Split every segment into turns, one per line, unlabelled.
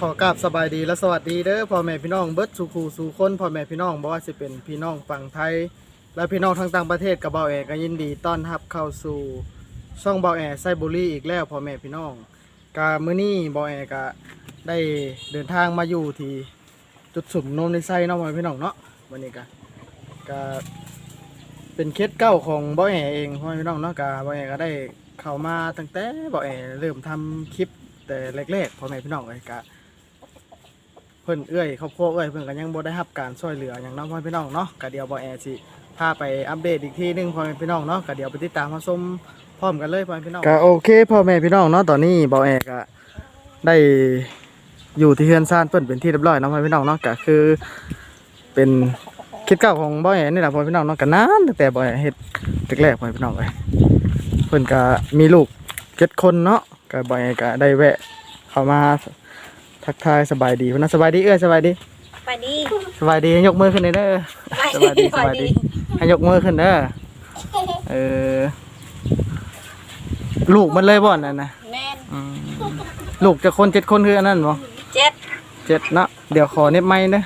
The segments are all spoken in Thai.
ขอกราบสบายดีและสวัสดีเด้อพ่อแม่พี่น้องเบิร์ดสู่คู่สู่คนพ่อแม่พี่น้องบ่ว่าสิเป็นพี่น้องฝั่งไทย และพี่น้องทางต่างประเทศกับเบาแอก็ยินดีต้อนรับเข้าสู่ช่องเบาแอไซบุรีอีกแล้วพ่อแม่พี่น้องกามื้อนี้เบาแอก็ได้เดินทางมาอยู่ที่จุดสุ่มนมในไซเนาะพ่อแม่พี่น้องเนาะวันนี้ก็ก็เป็นเคสเก้าของเบาแอเองพ่อแม่พี่น้องเนาะก็เบาแอก็ได้เข้ามาตั้งแต่เบาแอเริ่มทำคลิปแต่แรกๆพ่อแม่พี่น้องเลยก็ เพิ่นเอื้อยครอบครัวเอื้อยเพิ่นก็ยังบ่ได้รับการช่วยเหลืออย่างน้องพ่อพี่น้องเนาะก็เดี๋ยวบ่แอสิพาไปอัปเดตอีกทีหนึงพ่อแม่พี่น้องเนาะก็เดี๋ยวไปติดตามมาชมพร้อมกันเลยพ่อแม่พี่น้องก็โอเคพ่อแม่พี่น้องเนาะตอนนี้บ่แอก็ได้อยู่ที่เฮือนซ่านเพิ่นเป็นที่เรียบร้อยเนาะพ่อพี่น้องเนาะก็คือ เป็นคลิปเก่าของบ่แอนี่แหละพ่อแม่พี่น้องเนาะก็นานตั้งแต่บ่แอเฮ็ดแรกๆพ่อแม่พี่น้องเอ้ยเพิ่นก็มีลูกเจ็ดคนเนาะก็บ่แอก็ได้แวะเข้ามา ทักทายสบายดีวันนั้นสบายดีเอ้ยสบายดี
ไปดี
สบายดีให้ยกมือขึ้นเลยเด้อสบายดีสบายดีให้ยกมือขึ้นเด้อเออลูกมันเลยบ่อนนั่นนะ
แม่น
อืมลูกจะคนเจ็ดคนคืออันนั้นบ่
เจ็ด
เจ็ดเนาะเดี๋ยวขอเน็บไม้เด้อ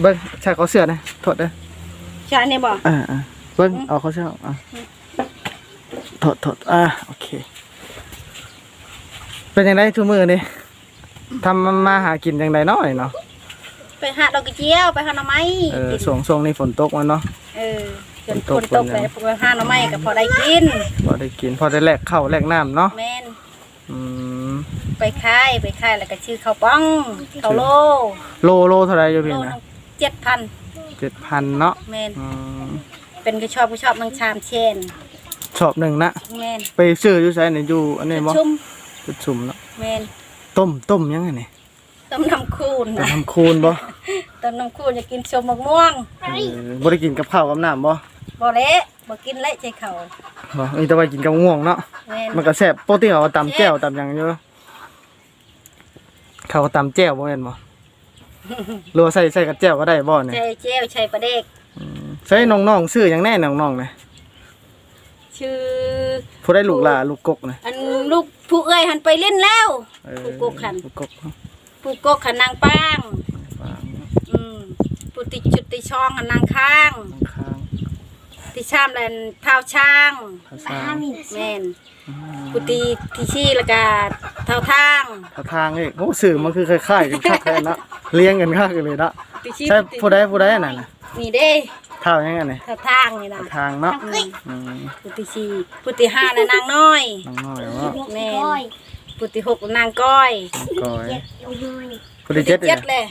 เบิ้งใช่เขาเสือนะโทษเด้อ
ใช่เนี่ยบ่
อ่าอ่าเบิ้งเอาเขาเสืออะโทษโทษอ่าโอเค เป็นยังไงทุกมือนี่ ทำมาหากินยังไงเนาะนี่เนาะ
ไปหาดอกกระเจียวไปหาหน่อไม้
เออ
กิน
ช่วงช่วงนี้ฝนตกมันเนาะ
เออจน
ฝ
ฝ
น
น
ต
ต
ก
ก
ฝ
ไป
นเนี่ย
ไปหาหน่อไม้ก็พอได้กิน
พอได้กินพอได้แลกข้าวแลกน้ำเนาะ
แม่น
อืม
ไปขายไปขายแล้วก็ชื่อข้าวป้องข้าวโล
โลโลเท่าไรอยู่
โล
พี่
นึ
นะ
งเจ็ดพัน
เจ็ดพันเนาะ
แม่น
อืม
เป็นกระชอบกระชอบนังชามเชน
ชอบหนึ่งนะ
แม่น
ไปซื้ออยู่ไสเนี่ยอยู่อันนี้บ่
ชุ่ม
จุดสุ่มเนาะ
แม่น
ต้มต้มยังไงเนี่ย
ต้มน้ำคูณ
จะ
นะ
ทำคูณบ่
ต้มน้ำคูณจะกินชมมะม่วง
เออบ่ได้กินกับข้าวกับน้ำบ่
บ่เละบ่กินเละใจเขา
บ่มีแต่ว่ากินกับง่วงเนาะ
แม่น
มันก็แซ่บปกติเขาก็ตำแจ่วตำหยังอยู่เขาก็ตำแจ่วบ่แม่นบ่ หรือว่าใส่ใส่กับแจ่วก็ได้บ่เนี่ย
ใช่เจลใช่ปลาเด็ก
ใส่น้องๆซื้อหยังแน่น้องๆเนี่ย
ชื่อ
ผู้ได้ลูกหลาลูกกกนะ
อันลูก ผู้เอ้ยหันไปเล่นแล้ว
เออ
ผู้กกขัน
ลูกกกเนาะ
ผู้กกขันนางป้าง
ฟัง
อืมผู้ติจุดติช่องหันนางข้าง
ข้าง
ติชามแลนเท้าช่าง
ๆภาษา
แม่นผู้ตีที่ชี้แล้วก็เท้าทาง
ท่าทางนี่โอ้สื่อมันคือคล้ายๆกันคักแท้เนาะเลี้ยงกันคักเลยเนาะ
ติชี้
ใช่ผู้ใดผู้ใดอันนั้นน่ะ
นี่เด้
เท่ายังไงนี่
เท้าทางนี่นะ
ท่าทางเนาะอืม
ผู้ตีชี้ผู้ตีห้าน่ะนางน้อย
น้องน้อยเนาะ
แม่นผู้ตีหกนางก้อย
ก้อยผู้ที่เจ็ด
เจ็ด
เนี่ย
เลย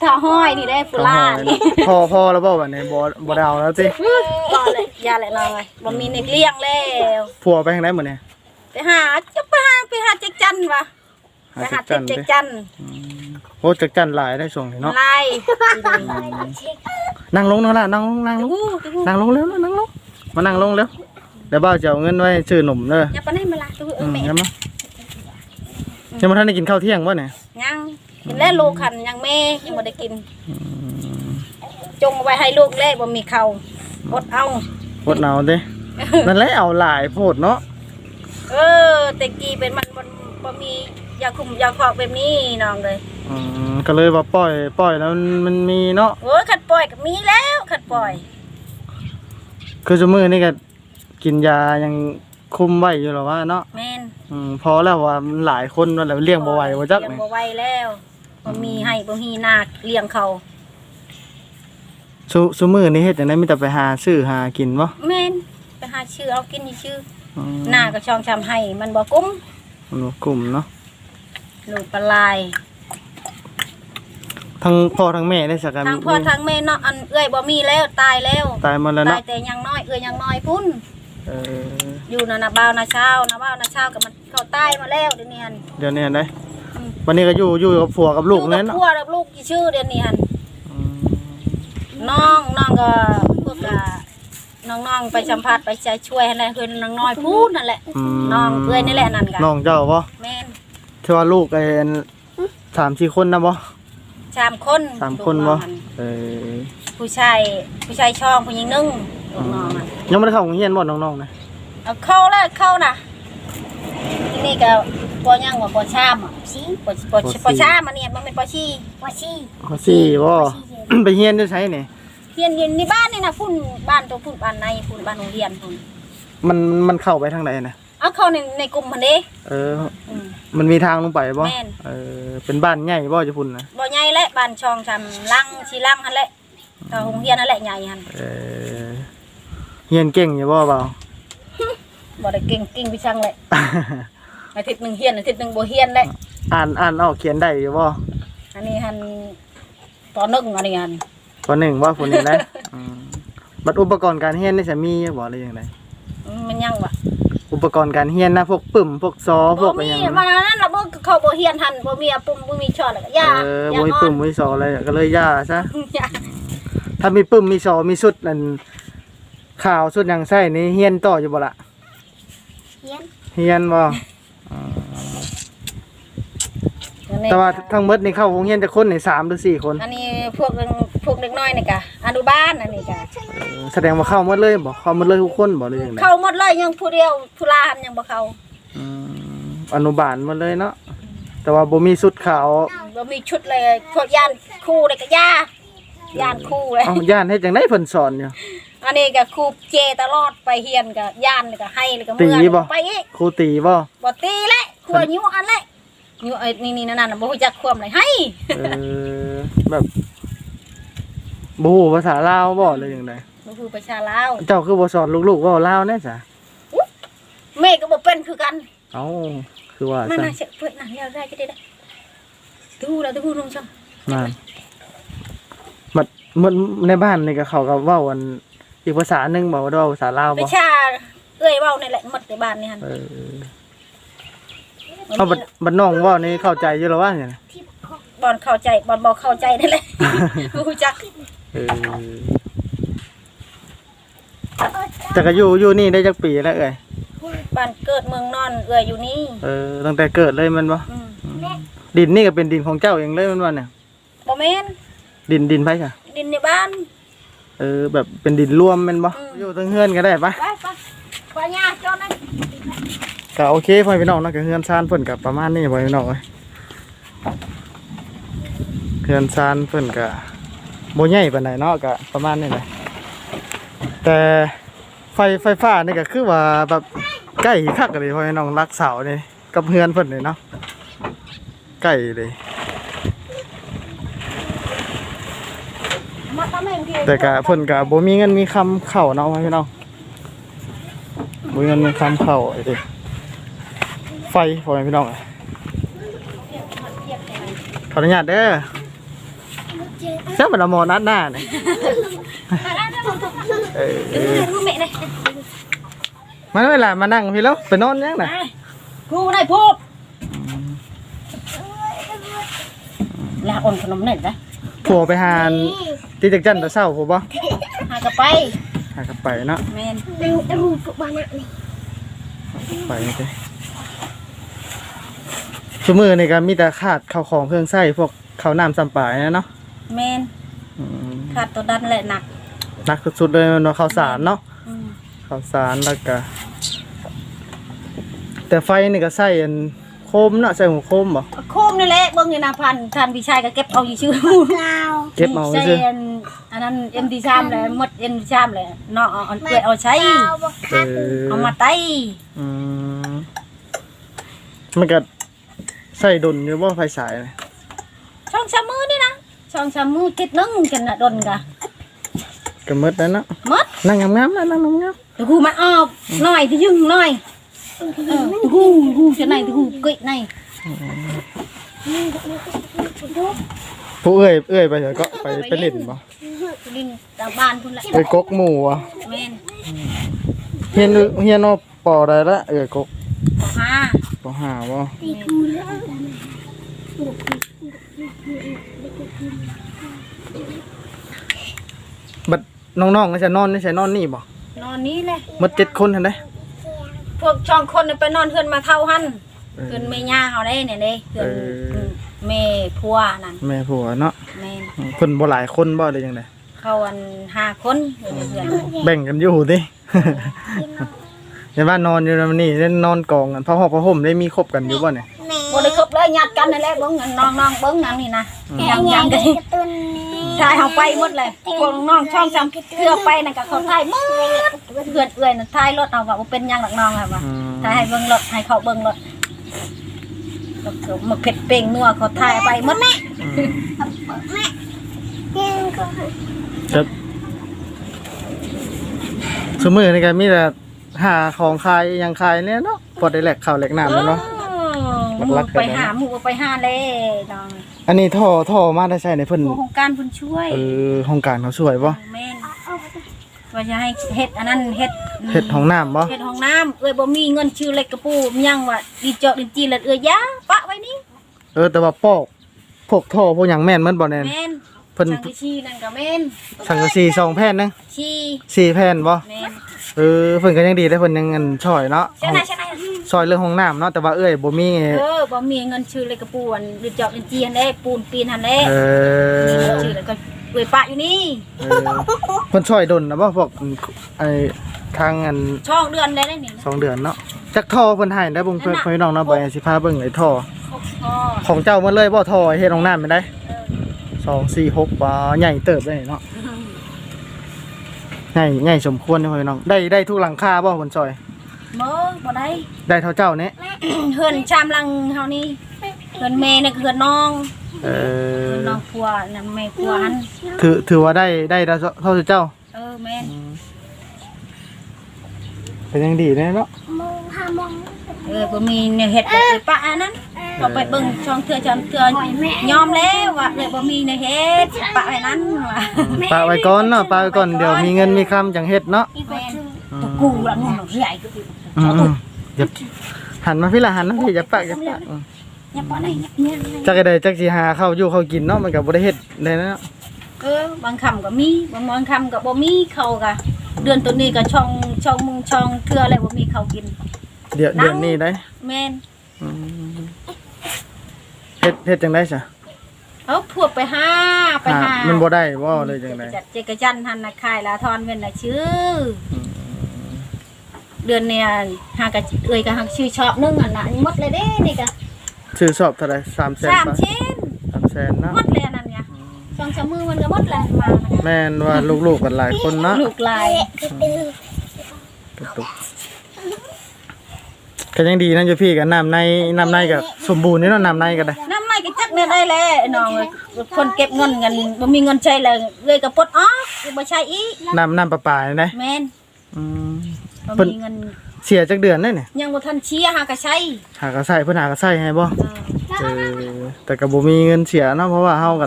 เท้าห้อยนี่ได้ฟูล่านี่
พอพอแล้วบ่บัดนี้บ่บ่ดาวแล้วสิ
ก็เลยยาแหละน้อยบ่มีเน็กเลี้ยงแล้ว
ผัวไปทางไหนหมดเนี่ย
ไปหาจะไปหาไปหาเจ๊กจันวะไปหา
จั
เจ๊
น
ก
เด้
จัน
โอ้จักจันหลายได้ส่งนี่เนาะ
ไล่
นั่งลงเนาะล่ะนั่งลงนั่งลง
อู้
นั่งลงเร็วนั่งลงมานั่งลงเร็วเดี๋ยวบ่าวจะเอาเงินไว้ซื้อหนุ่มเด้อ
อย่าไปไหนมาละตัวเอ
อื
อ
ม
แม่
ยังมายังบ่ทันได้กินข้าวเที่ยงบ่เนี่ย
ยังกินแล้วลูกขันยังแม่ยังบ่ได้กิน จงเอาไว้ให้ลูกเล่บ่มีเขาอดเอา
อดหนาวเด้นั่นแหละเอาหลายโพดเนาะ
เออแต่กี้เป็นมันบ่บ่มียาคุมยาคอกแบบนี้น้องเลย
อืมก็เลยว่าปล่อยปล่อยแล้วมันมันมีเนาะ
โอ้ยขัดปล่อยก็มีแล้วขัดปล่อย
คือสมือนี่ก็กินยายังคุมไว้อยู่หรอว่าเนาะ
แม่น
อืมพอแล้วว่ามันหลายคนนั่นแหละเลี้ยงบ่ไหวบ่จัก
เลี้ยง
นี่
บ่ไหวแล้วบ่มีให้บ่มีนาเลี้ยงเขา
ซุซุมือนี่เฮ็ดจังได๋มีแต่ไปหาซื้อหากินบ่
แม่นไปหาชื่อเอากินนี่ชื่อ
อืม
หน้าก็ช่องชำให้มันบ่กุ้ม
มันบ่กลุ่มเนาะ
ลูกปลาลาย
ทั้งพ่อทั้งแม่ได้สักกัน
ทางพ่อทางแม่เนาะอันเอื้อยบ่มีแล้วตายแล้ว
ตายหมดแล้ว
ตา
เนาะ
ยแต่ยังน้อยเอื้อยยังน้อยพุ่น
เออ
อยู่น่ะนะบ่าวนะเช้านะบ่าวนะเช้าก็มันเขาตายมาแล้วเดี๋ยวนี้หั่น
เดี๋ยวนี้ได้
อืม
วันนี้ก็อยู่อยู่กับผัวกับลูก
อยู่
นั่น
กับ
เนาะ
ผัวกับลูกกี่ชื่อเดี๋ยวนี้หั่น
อืม
น้องน้องก็พวกอะน้องๆไปสัมภาษณ์ไปใจช่วยให้แหละคือน้องน้อยพูดนั่นแหละ
ม
น้องเอื้อยนี่แหละนั่นก็
น้องเจ้าบ่
แม่น
ที่ว่าลูกไอ้อันสามสี่คนนะบ่
สามคน
สามคนบ่
ลูกองหั่
เออ
ผู้ชายผู้ชายช่องผู้หญิงหนึงลูกน้องอะ
ยังไม่ได้เข้าโรงเรียนบ่น้องๆนะ
เอาเข้าแล้วเข้านะทีนี่ก็ปอยังว่าปอชามอะสิปอปอปอชามอันนี้มันเป็นปอชีปอชี
ข้อสี่บ่ไปเฮียนอยู่ไสนี่
เรียนเรียนในบ้านนี่นะพุ่นบ้านตัวพุ่นบ้านในพุ่นบ้านโรงเรียนพุ่น
มันมันเข้าไปทางไหนนะ
เอาเข้าในในกลุ่มมันเด้
เออ
อื ม
มันมีทางลงไปบ่
แม่น
เออเป็นบ้านใหญ่บ่จะพุ่นนะ
บ่ใหญ่และบ้านช่องชำลังชีลังหั่นแหละก็โรงเรียนนั่นแหละใหญ่หั่น
เออเฮียนเก่งอยู่บ่เปล่า
บ่ได้เก่งเก่งไปช่างแหละอาทิตย์หนึงเฮียนอาทิตย์หนึงบ่เฮียนแหละ
อ่านอ่านออกเขียนได้อยู่บ่
อันนี้หั่นปอหนึงอันนี้หั่น
ข้อหนึ่งว่าพุ่นนี่นะอืมบัดอุปกรณ์การเฮียนนี่จะมีบ่หรือยังไง
อืมมันยังวะ
อุปกรณ์การเฮียนนะพวกปึ่มพวกซอพวกอะไร
มี
อย่าง
มา
นั้น
นั้นล่ะบ่เขาบ่เฮียนหั่นบ่มีอะปุ่มบ่มีช้อนแล้วก็ย่า
เออ
อย่า
บ่มี
นอ
ปึ่
น
มบ่มีซออะไรก็เลยย่าซะ
อย่า
ถ้ามีปึ่มมีซอมีชุดนั่นข่าวชุดหยังใส่นี่เฮียนต่ออยู่บ่ล่ะ
เฮียน
เฮียนบ่แต่ว่าทั้งหมดนี่เข้าโรงเรียนจะคนนี่สามหรือสี่คน
อันนี้พวก พวกเด็กน้อยนี่กะอนุบาลอันนี้กะ
เออแสดงว่าเข้าหมดเลยบ่เข้าหมดเลยทุกคนบ่หรือยังไง
เข้าหมดเลยยังผู้เดียวผู้ลาหันยังบ่เข้า
อืมอนุบาลหมดเลยเนาะแต่ว่าบ่มีชุดขาว
บ่มีชุดเลยพวกยานคู่เลยก็ย่ายานคู่เลย
เอ้าย่านเฮ็ดจังได๋เพิ่นสอนอยู่
อันนี้ก็ครูเจตลอดไปเฮียนก็ย่านก็ให้เลยก็
ตี
เมื่อ
บ่
ไปอีก
ครูตีบ่
บ่ตีแหละครัวนิ้วอันแหละนิ้วไอ้นี่นี่นั่นน่ะบ่ฮู้จักความเลยให้
เออแบบ บ่ฮู้ภาษาลาวบ่หรือยังไง
บ่ฮู้ประชาลาว
เจ้าคือบ่สอนลูกๆเว้าลาวแน่จ้ะ
แม่ก็บ่เป็นคือกัน
เอ้าคือว่า
นั่น
ซั่น
น่ะเสเพิ่นน่ะแล้วได้ก็ได้ได้ดูแล้วดูลงจัง
นั่นมันมันในบ้านนี่ก็เขาก็เว้ากันอีกภาษาหนึงบ่ว่าเว้าภาษาลาว
ป
บ่
ระชาเอ้ยเว้านี่แหละหมดในบ้านนี่หั่น
เออเอาบัดบัดน้องเว้านี่เข้าใจอยู่แล้วว่าเนี่ย
บอลเข้าใจบอลบอกเข้าใจนั่นแหละรู้จัก
เออแต่ก็อยู่อยู่นี่ได้จักปีแล้วเอ้ย
บ้านเกิดเมืองนอนเอื้อยอยู่นี่
เออตั้งแต่เกิดเลยแมันบ่
อืม
ดินนี่ก็เป็นดินของเจ้าเองเลยแมันว่าเนี่ย
บ่แม่น
ดินดินไผจ้ะ
ดินในบ้าน
เออแบบเป็นดินรวมแม่นบ่
อืม
อยู่ทั้งเฮือนก็ได้ปะ
ไปไปไปย่าจอนั่น
ก็โอเคพ่อพี่น้องเนาะก็เฮือนซานเพิ่นก็ประมาณนี้พ่อพี่น้องเอ้ยเฮือนซานเพิ่นก็บ่ ใหญ่ปานใดเนาะก็ประมาณนี้แหละแต่ไฟไฟฟ้านี่ก็คือว่าแบบใกล้คักเลยพ่อน้องรักเสานี่กับเฮือนเพิ่นนี่เนาะใกล้เลย
แต่
ก็เพิ่นก็บ่มีเงินมีคำเข้าเนาะพ่อพี่น้องบ่มีเงินมีคำเข้าไอ้เด้ไฟพ่อพี่น้องเอ้ยขออนุญาตเด้อ เสื้อมันละหมอนัดหน้าเนี่ยเออเออ
รู้แม่เลย
มันเวลามานั่งพี่แล้วไปนอนยังน่ะ
ครูนายพูดลาอ่อนขนมเน็ตนะ
ผัวไปหาที่จักจันทร์แตะเช้าผมบ่
หากระไป
หากลับไปเนาะ
แม่น
ไปเลยชั่วมือนี่ก็มีแต่ขาดข้าวของเครื่องใช้พวกข้าวน้ำสัมปายนะเนาะ
แม่น
อืม
ขาดตัวดันแหละหนัก
หนักสุดๆเลยเนาะข้าวสารเนาะ
อืม
ข้าวสารแล้วก็แต่ไฟนี่ก็ใส่อันโคมเนาะใส่หัวโคมบ่
โคมนี่แหละเบิ่งนี่นะพันท่านพี่ชายก็เก็บเอาอยู่ชื่อ
เก็บเอา
ใช่
ซื่อ
อันอันนั้นเอ็มดีชามเลยหมดเอ็มดีชามเลยเนาะเอาเอาเกลือเอาใช้
เออ
เอามาไต้
อืมมันก็ใส่ดนอยู่บ่ไฟฉายน่ะ
ช่องชามมือ นี่นะช่องชามมือติดนึงกันน่ะดนกะ
ก็หมดแล้วเนาะ
หมด
นั่งงามๆนะนั่งงาม
ตะกูมาออบหน่อยที่ยึงหน่อยเออตะกูกูจะไหนตะกูกึยไหน
ๆผู้เอ้ยเอ้ยไปเถอะก็ไปไปเล่นบ่
ลิงตามบ้านพุ่นละ
ไปกกหมู่อะ
แม่น
เฮียนเฮียนเอาปอได้ละเอ้ยกก
ขอห้า
ปอหาบ่ บัดน้องๆก็จะนอนนี่ใช่นอนนี่บ่
นอนนี้เลย
หมดเจ็ดคนหั่นเด้
พวกช่องคนน่ะไปนอนเพื่อนมาเท่าหัน
เออ
เพื่อนแม่ย่าเขาได้เนี่ยเด้เพื่อน
เออ
มแม่พัวนั่น
แม่ผัวเนาะ
แม่น
เพิ่นบ่หลายคนบ่ได้จังได๋
เขาอันห้าคนเพื่อนเพื่อน
แบ่งกันอยู่ติในบ้านนอนอยู่นำนี่เล่นนอนกองกันผ้าห่มผ้าห่มได้มีครบกันอยู่บ่เนี่ย
ม ได้ครบเลยญาติกันนั่นแหละเบิ่งน้องน้องๆเบิ่งนั่นนี่นะยังยังกันถ่ายเฮาไปหมดเลยพวกน้องช่องจำเทื่อไปนั่นก็เขาถ่ายหมดเพื่อนเอื้อยน่ะถ่ายรถเอาว่าบ่เป็นหยังหรอกน้องค่ะว่า
อืม
ถ่ายให้เบิ่งรถให้เขาเบิ่งรถแล้วก็หมึกเผ็ดเป่งนัวเขาถ่ายไปหมดแม่
ครับสมือนี่ก็มีแต่หาของขายอยังขายเนี่ยเนาะพอได้แหลกข้าวแหลกน้ำแล้วเนาะ
หมูไปหาหมูไปหาเลยน้อง
อันนี้ท่อท่อมาได้ใช่ในเพิ่น
หมู่ของการเพิ่นช่วย
เออห้องการเขาสวยบ่
แม่นว่าจะให้เฮ็ดอันนั้นเฮ็ด
เฮ็ดห้องน้ำบ่
เฮ็ดห้องน้ำเอ้ยบ่มีเงินชื่อเล็กกระปูยังว่าดีเจาะดินจีแล้วเอ้ยยาปะไว้นี่
เออแต่ว่าปอกพวกท่อพวกหยังแม่นมันบ่แน่น
แม่น
เพิ่น
สังกะชีนั่นก็แม่น
สังกะสีสองแผ่นนึง
ชี
สี่แผ่นบ่
แม่น
เออเพิ่นก็ยังดีได้เพิ่นยังเงินช่อยเนาะ
ใช่ไหมใช่ไหม
ซอยเรื่องห้องน้ำเนาะแต่ว่าเอ้ยบ่มี
เออบ่มีเงินชื่อเล็กกระปูอันดีเจาะดินจีหันเด้ปูนปีนหันเด้
เอ
มี
อ
เงินชื่อแล้วก็เอ้ยปะอยู่นี่
เออเพิ่นช่อยดนนะบ่พวกไอ้ทางอัน
ช่องเดือนได้ได้นี่
สองเดือนเนาะจักท่อเพิ่นให้ได้บ่เพิ่นพี่น้องเนาะบ่สิพาเบิ่งไอ้ท่อ
พ่อ
ของเจ้าหมดเลยบ่ท่อเฮ็ดห้องน้ำไม่ได้สองสี่หกบ่ใหญ่เติบได้เนาะ ใหญ่ใหญ่สมควรเด้อพี่น้อง ได้ได้ทุกหลังคาบ่เพิ่นซอย
เมื่อบ่ได้
ได้เท่าเจ้านี้
เฮือนชามลังเฮานี่เฮือนแม่นี่คือเฮือนน้อง
เออ
เฮือนน้องผัวนั่นแม่ผัวหัน
ถือถือว่าได้ได้เท่าเท่าเจ้า
เออแม่น
เป็นยังดีแน่เนาะ
เออบ่มีแนวเฮ็ดแบบไปปะอันนั้น ก็ไปเบิ่งช่องเทื่อช่องเทื่อยอมแล้วว่าเลยบ่มีแนวเฮ็ดปะไว้นั้นว่า
ปาไว้ก่อนเนาะปาไว้ก่อนเดี๋ยวมีเงินมีคำจังเฮ็ดเนาะ
แม่นตะกูละงงใหญ่ก็
อืมๆอย่าหันมาพี่ละหันมาพี่อย่าปากอย่าปากอืม
อย่าปะไหนเนี่ย
จักก็ได้จักสิหาข้าวอยู่ข้าวกินเนาะมันก็บ่ได้เฮ็ดได้เนาะ
เออบางคำก็มีบางบางคำก็บ่มีเขาก็เดือนตัวนี้ก็ช่องช่องมุงช่องเทื่ออะไรบ่มีเขากิน
เดี๋ยวเดือนนี้ได้
แม่น
อืม เฮ็ดเฮ็ดจังได๋ซะ
เอาพวกไปหาไปหา
มันบ่ได้บ่เลยจังได๋
จัดเจกจันทันนะคายลาทอนเป็นนะชื่ออเดือนเนี่ยหากะเอ้ยก็หักชื่อชอบนึงอะนะหมดเลยเด้นี่ก็
ซื้อสอบเท่าไหร่3แสน
สาม
ป่ะ
ชิ้น
3แสนเนาะ
หมดเลยอันนั่นเนี่ยสองสามมือมันก็หมดแล้วมานะ
แม่นว่าลูกๆกันหลายคนเนาะ
ลูกลาย
ตุกๆ ก็ยังดีนะอยู่พี่กับน้ำในน้ำในก็สมบูรณ์นี่เนาะน้ำในก็ได้
น้ำไม่ก็จักเนี่ยได้แล้วไอ้น้องเอ้ยคนเก็บเงินกันบ่มีเงินใช้เลยเลยก็ปลดออกบ่ใช้อีก
น้ำน้ำประปานี่ได้
แม่น
อืม
บ่
เพิ่น
มีเงิน
เสียจักเดือนได้เนี่ย
ยังบ่ทันเชียร์หากะใช้
หากระใส่เพิ่นหากระใส่ให้บ่
เออ
เออแต่ก็บ่มีเงินเสียเนาะเพราะว่าเฮาก็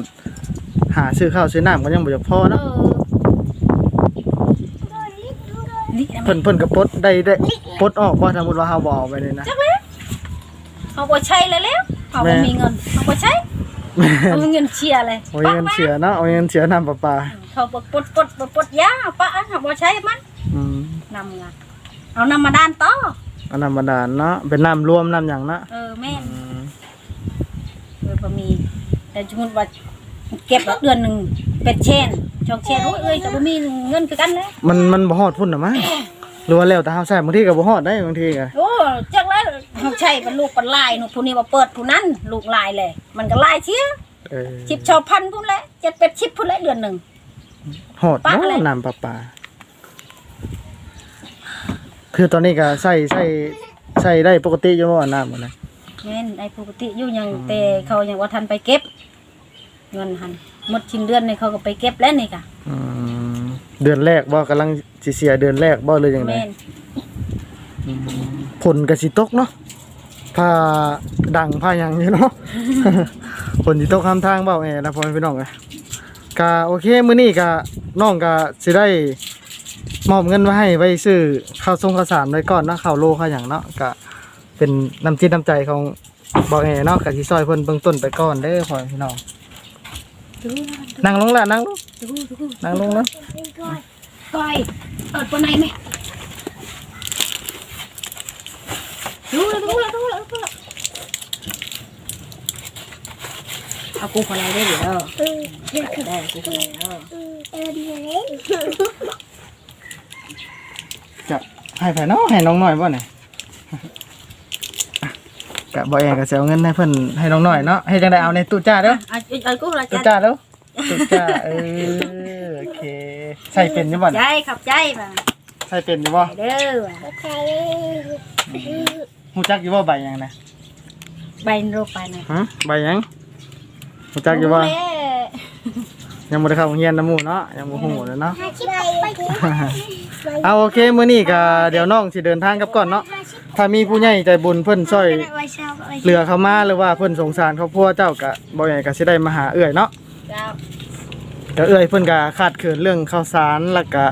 หาซื้อข้าวซื้อน้ำก็ยังบ่อยากพอ
เอ
เนาะ
อนี่นะ
เพิ่นเพิ่นก็ปลดได้ได้ปลดออกบ่สมมุติว่าเฮาบ่เอาไปนี่นะ
จักเลยเอาบ่ใช้เลยแล้วเอา
แม่
บ่มีเงินเอาบ่ใช้เอาเงินเชียร์เลย
โอ้ยเงินเสียเนาะเอาเงินเสียน้ำประปา
เขาปดปดปดปดปดยาปะเขาบ่ใช้มัน
อืม
นำงาเอานำมาด้านต่อ
อันน้ำบาดาลเนาะเป็นน้ำรวมน้ำหยังเนาะ
เออแม่น
อืม
เออบ่มีแต่สมมุติว่าเก็บเดือนหนึงเป็ดเช่น ช่องเช่นโอ้ยเอ้ยก็บ่มีเงินคือกันเลย
มันมันบ่ฮอดพุ่นน่ะมั้งหรือว่าแล้วแต่เฮาใช้บางทีก็บ่ฮอดได้บางทีก็
โอ้จักแล้วเขาใช้เป็นลูกเป็นลายหนูผู้นี้ว่าเปิดผู้นั้นลูกลายเลย มันก็ลายเชีย
เออ
ชิบชาวพันพุ่นแหละเจ็ดเป็ดชิบพุ่นแหละเดือนหนึง
ฮอด
ปะ
เนาะ
อะไร
น้ำประปาคือตอนนี้ก็ใส่ใส่ใส่ได้ปกติอยู่บ่ว่าน้ำบ่นะ
แม่นไอ้ปกติอยู่ยังแต่เขายังว่าทันไปเก็บเงินหัน หมดชิ้นเดือนนี่เขาก็ไปเก็บแล้วนี่ค่ะ
อืมเดือนแรกบ่กำลังสิเสียเดือนแรกบ่เลยจังได
แม่น
ผลก็สิตกเนาะผ้าดังผ้าหยังอยู่เนาะ ผลสิตกคำทางเบาแอนะพ่อแม่พี่น้องเอ้ยก็โอเคมื้อนี้ก็น้องก็สิได้มอบเงินไว้ให้ไว้ซื้อข้าวทรงข้าวสารไว้ก่อนเนาะข้าวโลข้าวหยังเนาะก็เป็นน้ำจิตน้ำใจของเบาแอเนาะก็สิซอยเพิ่นเบื้องต้นไปก่อนเด้อพ่อแม่พี่น้อง นั่งลงละนั่งลงนั่งลงนะ
ก้อยเปิดปนไหนแม่รู้แล้วรู้แล้วรู้แล้วรู้แล้วเอากูคนไหนได้เดี๋ยวได้กูคนไหนเออ
จะให้ไผเนาะให้น้องหน่อยบ่เนี่ย กะบ่แอก็สิเอาเงินให้เพิ่นให้น้องหน่อยเนาะให้จังได๋เอาในตู้จ้าเด้อ
เอาเอากูละ
ตู้
จ้ะ
จ้าเด้อตู้จ้าเออโอเคใส่เป็นอยู่บ่
ใจขับใจป่ะ
ใส่เป็นอยู่บ่
เด้อว่ะ
ฮู้จักอยู่บ่ใบหยังนะ
ใบโรคไปหน่อย
ฮะใบหยังฮู้จักอยู่บ่
เด้
ยังบ่ได้เข้าโรงเรียนนำหมู่เนาะยังบ่ฮู้เลยเนาะ
ไป
เอาโอเคมื้อนี้ก็เดี๋ยวน้องสิเดินทางกลับก่อนเนาะ ถ้ามีผู้ใหญ่ใจบุญเพิ่นช่วย
เช้าไว้
เหลือเขามาหรือว่าเพิ่นสงสารครอบครัวเจ้าก็บ่ใหญ่ก็สิได้มาหาเอื้อยเนาะ
เจ้า
ก็เอื้อยเพิ่นก็ขาดเขินเรื่องข้าวสารแล้วก็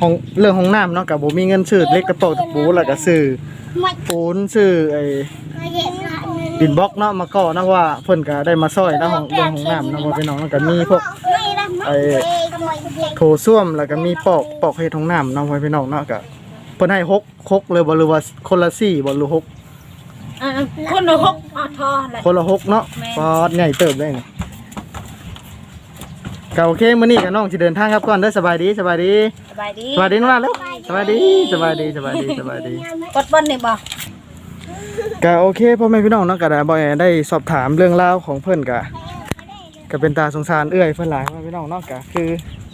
ห้องเรื่องห้องน้ำเนาะก็บ่มีเงินซื้อเล็กกระโปรงตะปูแล้วก็ซื้อ
ไม่
ปูนซื้อไอ้ดินบล็อกเนาะมาก่อเนาะว่าเพิ่นก็ได้มาช่วยเนาะห้องเรื่องห้องน้ำเนาะบ่พี่น้องแล้วก็มีพวกไอ้
ก็ไม่เห็น
โถส้วมแล้วก็มีปอกปอกเฮ็ดห้องน้ำเนาะพี่น้องเนาะก็ เพิ่นให้หกคกเลยบ่หรือว่าคนละสี่บ่หรือหก
อ่าคนละหกอะทอแหละ
คนละหกเนาะ
แม่น
ปอดใหญ่เติบเลยนี่ก็โอเคมื้อนี้กับน้องสิเดินทางครับก่อนเด้อสบายดีสบายดี
สบายดี
สบายดีน้องหลานเร็วสบายดีสบายดีสบายดีสบายดี
กดบนนี่บ่
ก็โอเคพ่อแม่พี่น้องเนาะก็ได้บ่อยได้สอบถามเรื่องราวของเพิ่นก็ก็เป็นตาสงสารเอื้อยเพิ่นหลายพ่อแม่พี่น้องเนาะก็คือ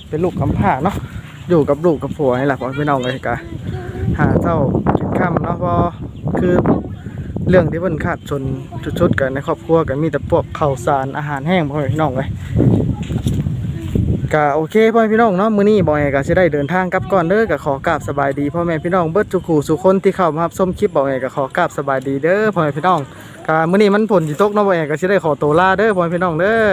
เป็นลูกกำพร้าเนาะอยู่กับลูกกับผัวนี่แหละพ่อแม่พี่น้องเลยก็ หาเจ้ากินค่ำเนาะเพอคือเรื่องที่เพิ่นขาดจนชุดๆกันในครอบครัวก็มีแต่พวกข้าวสารอาหารแห้งพ่อแม่พี่น้องเลยก็โอเคพ่อแม่พี่น้องเนาะมื้อนี้บ่อยก็สิได้เดินทางกลับก่อนเด้อก็ขอกราบสบายดีพ่อแม่พี่น้องเบิดทุกคู่ทุกคนที่เข้ามารับชมคลิปบ่อยก็ขอกราบสบายดีเด้อพ่อแม่พี่น้องก็มื้อนี้มันฝนสิตกเนาะบ่อยก็สิได้ขอตัวลาเด้อพ่อแม่พี่น้องเด้อ